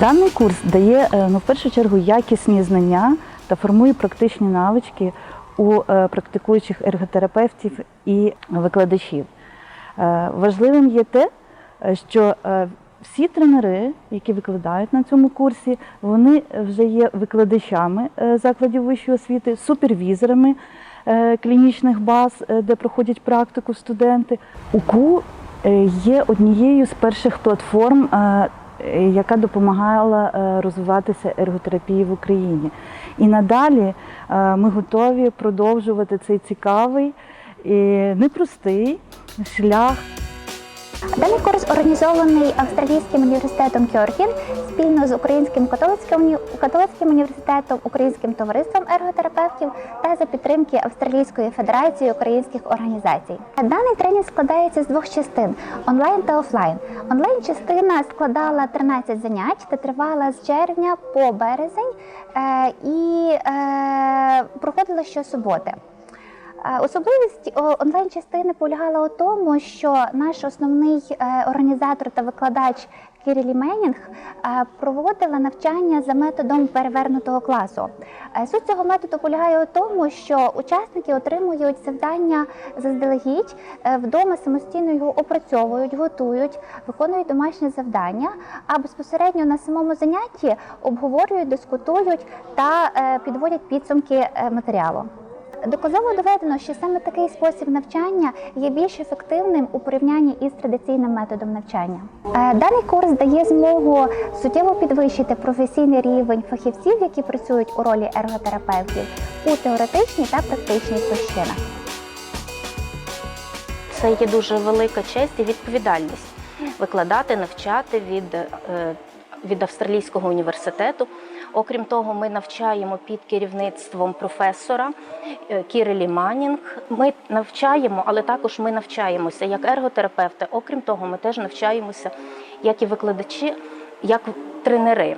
Даний курс дає е, ну, в першу чергу якісні знання та формує практичні навички у е, практикуючих ерготерапевтів і викладачів. Е, Важливим є те, що всі тренери, які викладають на цьому курсі, вони вже є викладачами закладів вищої освіти, супервізорами клінічних баз, де проходять практику студенти. УКУ є однією з перших платформ, яка допомагала е, розвиватися ерготерапії в Україні. І надалі е, ми готові продовжувати цей цікавий і непростий шлях Даний курс організований Австралійським університетом Кьоргін спільно з Українським католицьким, католицьким університетом, Українським товариством ерготерапевтів та за підтримки Австралійської федерації українських організацій. Даний тренінг складається з двох частин онлайн та офлайн. Онлайн частина складала 13 занять та тривала з червня по березень е, і е, проходила щосуботи. Особливість онлайн-частини полягала у тому, що наш основний е, організатор та викладач Кірілі Менінг е, проводила навчання за методом перевернутого класу. Е, Суть цього методу полягає у тому, що учасники отримують завдання заздалегідь, вдома самостійно його опрацьовують, готують, виконують домашнє завдання, а безпосередньо на самому занятті обговорюють, дискутують та підводять підсумки матеріалу. Доказово доведено, що саме такий спосіб навчання є більш ефективним у порівнянні із традиційним методом навчання. Е, Даний курс дає змогу суттєво підвищити професійний рівень фахівців, які працюють у ролі ерготерапевтів у теоретичній та практичній площинах. Це є дуже велика честь і відповідальність викладати, навчати від, е, від Австралійського університету. Окрім того, ми навчаємо під керівництвом професора е, Кірелі Манінг. Ми навчаємо, але також ми навчаємося як ерготерапевти. Окрім того, ми теж навчаємося як і викладачі, як тренери.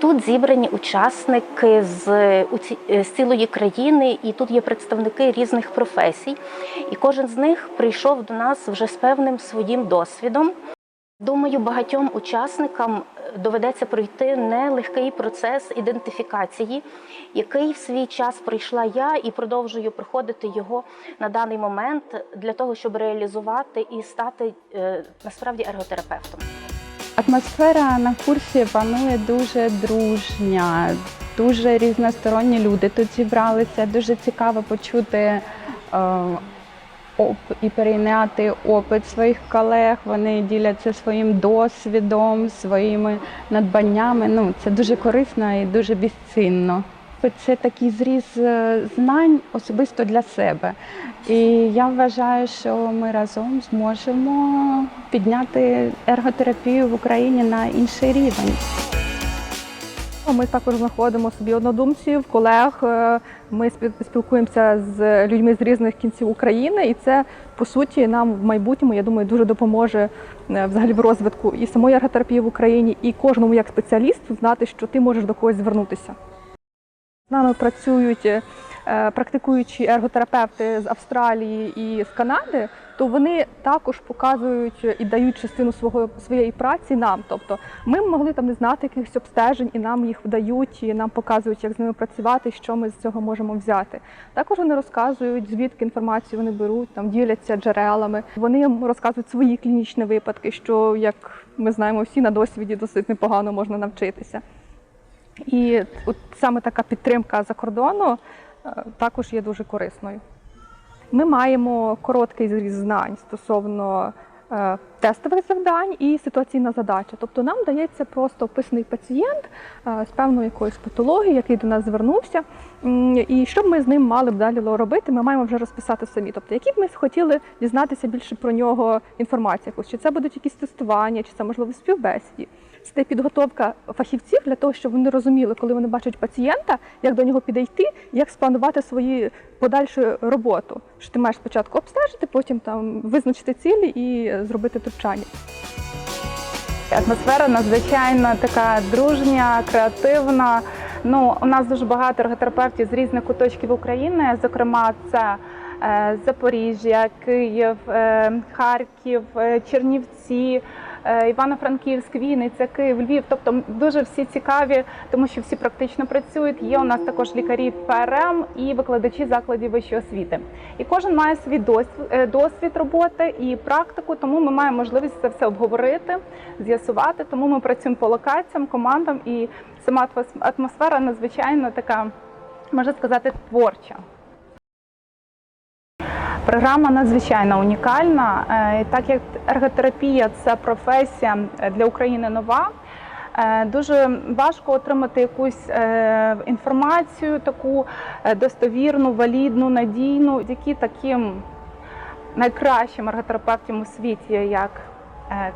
Тут зібрані учасники з, е, з цілої країни, і тут є представники різних професій. І кожен з них прийшов до нас вже з певним своїм досвідом. Думаю, багатьом учасникам доведеться пройти нелегкий процес ідентифікації, який в свій час пройшла я і продовжую проходити його на даний момент для того, щоб реалізувати і стати е, насправді ерготерапевтом. Атмосфера на курсі панує дуже дружня, дуже різносторонні люди тут зібралися. Дуже цікаво почути е, і перейняти опит своїх колег. Вони діляться своїм досвідом, своїми надбаннями. Ну, це дуже корисно і дуже безцінно. Це такий зріз е, знань особисто для себе. І я вважаю, що ми разом зможемо підняти ерготерапію в Україні на інший рівень. Ми також знаходимо собі однодумців, колег. Е, Ми спіл- спілкуємося з людьми з різних кінців України, і це по суті нам в майбутньому, я думаю, дуже допоможе е, взагалі в розвитку і самої ерготерапії в Україні, і кожному як спеціалісту знати, що ти можеш до когось звернутися. З нами працюють е, практикуючі ерготерапевти з Австралії і з Канади, то вони також показують і дають частину свого своєї праці нам. Тобто ми могли там не знати якихось обстежень, і нам їх вдають, і нам показують, як з ними працювати, що ми з цього можемо взяти. Також вони розказують, звідки інформацію вони беруть, там діляться джерелами. Вони розказують свої клінічні випадки, що як ми знаємо, всі на досвіді досить непогано можна навчитися. І от саме така підтримка за кордону е, також є дуже корисною. Ми маємо короткий зріз знань стосовно е, тестових завдань і ситуаційна задача. Тобто нам дається просто описаний пацієнт е, з певною якоюсь патологією, який до нас звернувся. І що б ми з ним мали б далі робити, ми маємо вже розписати самі. Тобто, які б ми хотіли дізнатися більше про нього інформацію якусь, чи це будуть якісь тестування, чи це можливо співбесіді. Це підготовка фахівців для того, щоб вони розуміли, коли вони бачать пацієнта, як до нього підійти, як спланувати свою подальшу роботу. Що ти маєш спочатку обстежити, потім там визначити цілі і зробити втручання. Атмосфера надзвичайно така дружня, креативна. Ну, у нас дуже багато ерготерапевтів з різних куточків України. Зокрема, це е, Запоріжжя, Київ, е, Харків, е, Чернівці, Івано-Франківськ, Вінниця, Київ, Львів. Тобто дуже всі цікаві, тому що всі практично працюють. Є у нас також лікарі ПРМ і викладачі закладів вищої освіти. І кожен має свій досвід, е, досвід роботи і практику, тому ми маємо можливість це все обговорити, з'ясувати. Тому ми працюємо по локаціям, командам, і сама атмос- атмосфера надзвичайно така, можна сказати, творча. Програма надзвичайно унікальна, Е, так як ерготерапія це професія е, для України нова. е, Дуже важко отримати якусь е, інформацію, таку достовірну, валідну, надійну, які таким найкращим ерготерапевтам у світі, як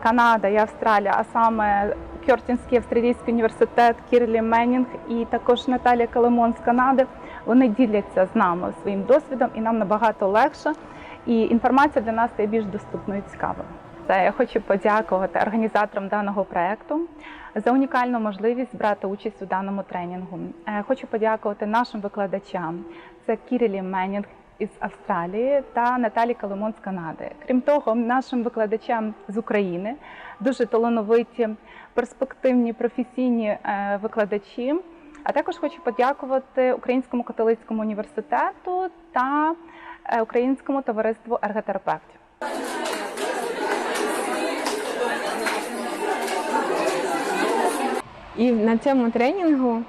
Канада і Австралія, а саме Кьортінський австралійський університет, Кірлі Меннінг і також Наталія Калемон з Канади. Вони діляться з нами своїм досвідом, і нам набагато легше. І інформація для нас стає більш доступною і цікавою. Це я хочу подякувати організаторам даного проекту за унікальну можливість брати участь у даному тренінгу. Е, Хочу подякувати нашим викладачам. Це Кірілі Меннінг із Австралії та Наталі Калимон з Канади. Крім того, нашим викладачам з України дуже талановиті, перспективні, професійні е, викладачі. А також хочу подякувати Українському католицькому університету та Українському товариству ерготерапевтів. І на цьому тренінгу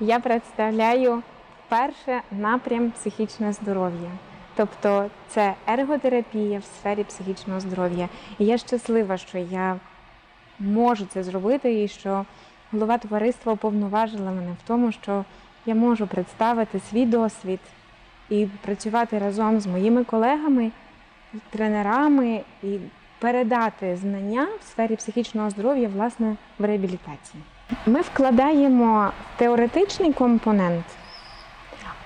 я представляю перше напрям психічне здоров'я. Тобто це ерготерапія в сфері психічного здоров'я. І я щаслива, що я можу це зробити і що голова товариства уповноважила мене в тому, що я можу представити свій досвід і працювати разом з моїми колегами, тренерами і передати знання в сфері психічного здоров'я власне в реабілітації. Ми вкладаємо теоретичний компонент,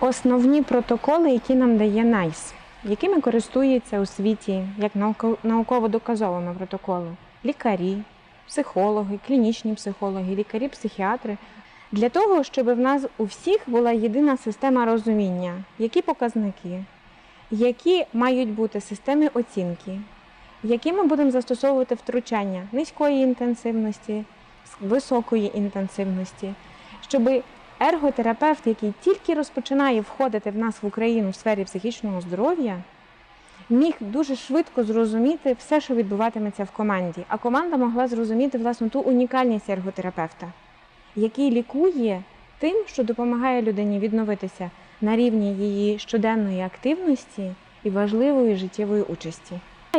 основні протоколи, які нам дає NICE, якими користуються у світі як науко- науково-доказовими протоколи лікарі, психологи, клінічні психологи, лікарі-психіатри. Для того, щоб в нас у всіх була єдина система розуміння, які показники, які мають бути системи оцінки, які ми будемо застосовувати втручання низької інтенсивності, високої інтенсивності, щоб ерготерапевт, який тільки розпочинає входити в нас в Україну в сфері психічного здоров'я, міг дуже швидко зрозуміти все, що відбуватиметься в команді. А команда могла зрозуміти власне ту унікальність ерготерапевта, який лікує тим, що допомагає людині відновитися на рівні її щоденної активності і важливої життєвої участі.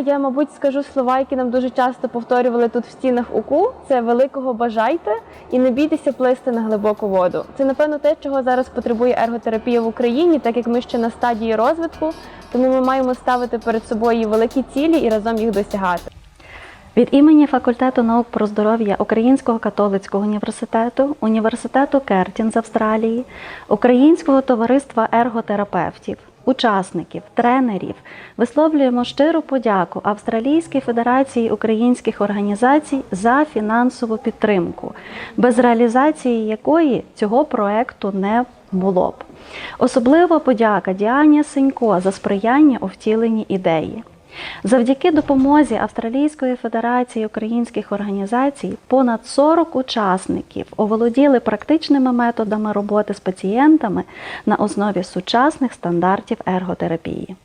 Я, мабуть, скажу слова, які нам дуже часто повторювали тут в стінах УКУ. Це великого бажайте і не бійтеся плисти на глибоку воду. Це напевно те, чого зараз потребує ерготерапія в Україні, так як ми ще на стадії розвитку, тому ми маємо ставити перед собою великі цілі і разом їх досягати. Від імені факультету наук про здоров'я Українського католицького університету, університету Кертін з Австралії, Українського товариства ерготерапевтів, учасників, тренерів висловлюємо щиру подяку Австралійській Федерації українських організацій за фінансову підтримку, без реалізації якої цього проекту не було б. Особливо подяка Діані Сенько за сприяння у втіленні ідеї. Завдяки допомозі Австралійської Федерації українських організацій понад 40 учасників оволоділи практичними методами роботи з пацієнтами на основі сучасних стандартів ерготерапії.